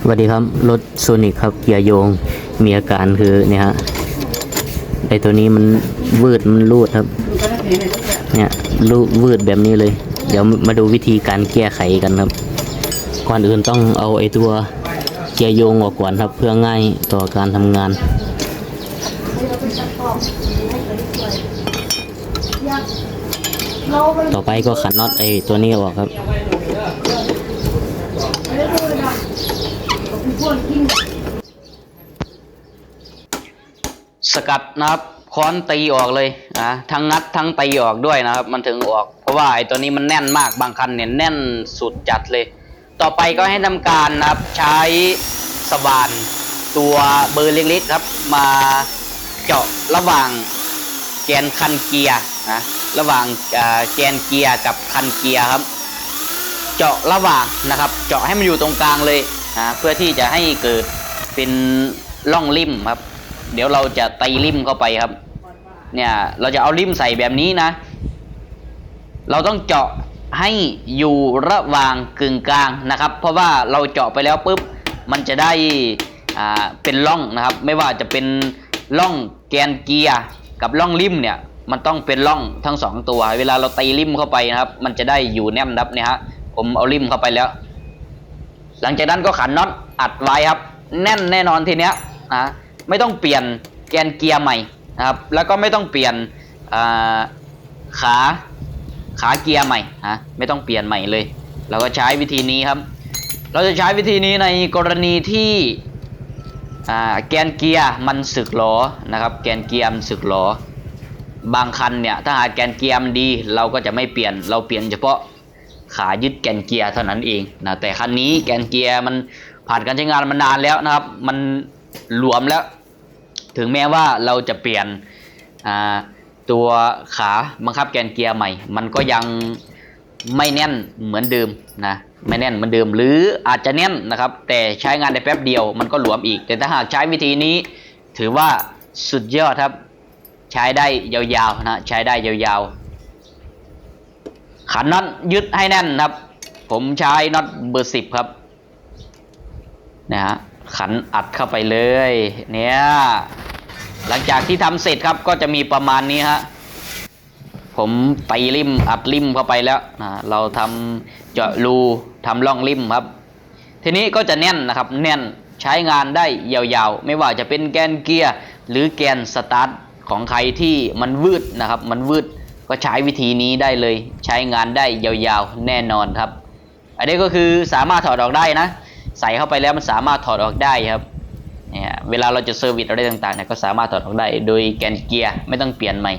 สวัสดีครับ รถโซนิกครับเกียร์โยงมีอาการคือเนี่ยฮะไอตัวนี้มันวืดมันรูดครับ เนี่ยรูดวืดแบบนี้เลย เดี๋ยวมาดูวิธีการแก้ไขกันครับ ก่อนอื่นต้องเอาไอตัวเกียร์โยงออกก่อนครับ เพื่อง่ายต่อการทำงานต่อไปก็ขันน็อตไอตัวนี้ออกครับ สกัดนะครับค้อนตีออกเลยนะทั้งงัดทั้งตีออกด้วยนะครับ มันถึงออก เพราะว่าไอ้ตัวนี้มันแน่นมากบางคันเนี่ยแน่นสุดจัดเลย ต่อไปก็ให้ทำการนะครับใช้สว่านตัวเบอร์เล็กๆครับ มาเจาะระหว่างแกนคันเกียร์นะระหว่างแกนเกียร์กับคันเกียร์ครับ เจาะระหว่างนะครับ เจาะให้มันอยู่ตรงกลางเลย นะเพื่อที่จะให้เกิดเป็นร่องริมครับ เดี๋ยวเราจะตีริมเข้าไปครับ เนี่ยเราจะเอาริมใส่แบบนี้นะ เราต้องเจาะให้อยู่ระหว่างกึ่งกลางนะครับ เพราะว่าเราเจาะไปแล้วปุ๊บมันจะได้อ่าเป็นร่องนะครับ ไม่ว่าจะเป็นร่องแกนเกียร์กับร่องริมเนี่ยมันต้องเป็นร่องทั้งสองตัว เวลาเราตีริมเข้าไปนะครับ มันจะได้อยู่แนมนับเนี่ยฮะผมเอาริมเข้าไปแล้ว ลังจากนั้นก็ขันน็อตอัดไว้ครับ แน่นแน่นอนทีเนี้ยนะไม่ต้องเปลี่ยนแกนเกียร์ใหม่นะครับแล้วก็ไม่ต้องเปลี่ยนขาขาเกียร์ใหม่นะไม่ต้องเปลี่ยนใหม่เลย เราก็ใช้วิธีนี้ครับ เราจะใช้วิธีนี้ในกรณีที่แกนเกียร์มันสึกหรอนะครับ แกนเกียร์มันสึกหรอบางคันเนี่ยถ้าหากแกนเกียร์มันดี เราก็จะไม่เปลี่ยนเราเปลี่ยนเฉพาะ ขายึดแกนเกียร์เท่านั้นเองนะแต่คันนี้แกนเกียร์มันผ่านการใช้งานมานานแล้วนะครับ มันหลวมแล้ว ถึงแม้ว่าเราจะเปลี่ยนตัวขาบังคับแกนเกียร์ใหม่ มันก็ยังไม่แน่นเหมือนเดิมนะไม่แน่นเหมือนเดิม หรืออาจจะแน่นนะครับ แต่ใช้งานได้แป๊บเดียวมันก็หลวมอีก แต่ถ้าหากใช้วิธีนี้ ถือว่าสุดยอดครับ ใช้ได้ยาวๆนะใช้ได้ยาวๆ ขันน็อตยึดให้แน่นครับ ผมใช้น็อตเบอร์สิบครับนะฮะขันอัดเข้าไปเลย เนี่ยหลังจากที่ทำเสร็จครับก็จะมีประมาณนี้ฮะผมตีริมอัดริมเข้าไปแล้วนะเราทำเจาะรูทำร่องริมครับ ทีนี้ก็จะแน่นนะครับ แน่นใช้งานได้ยาวๆ ไม่ว่าจะเป็นแกนเกียร์หรือแกนสตาร์ทของใครที่มันวืดนะครับ มันวืด ก็ใช้วิธีนี้ได้เลยใช้งานได้ยาวๆแน่นอนครับ อันนี้ก็คือสามารถถอดออกได้นะ ใส่เข้าไปแล้วมันสามารถถอดออกได้ครับเนี่ยเวลาเราจะเซอร์วิสอะไรต่างๆเนี่ยก็สามารถถอดออกได้ โดยแกนเกียร์ไม่ต้องเปลี่ยนใหม่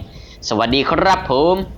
สวัสดีครับผม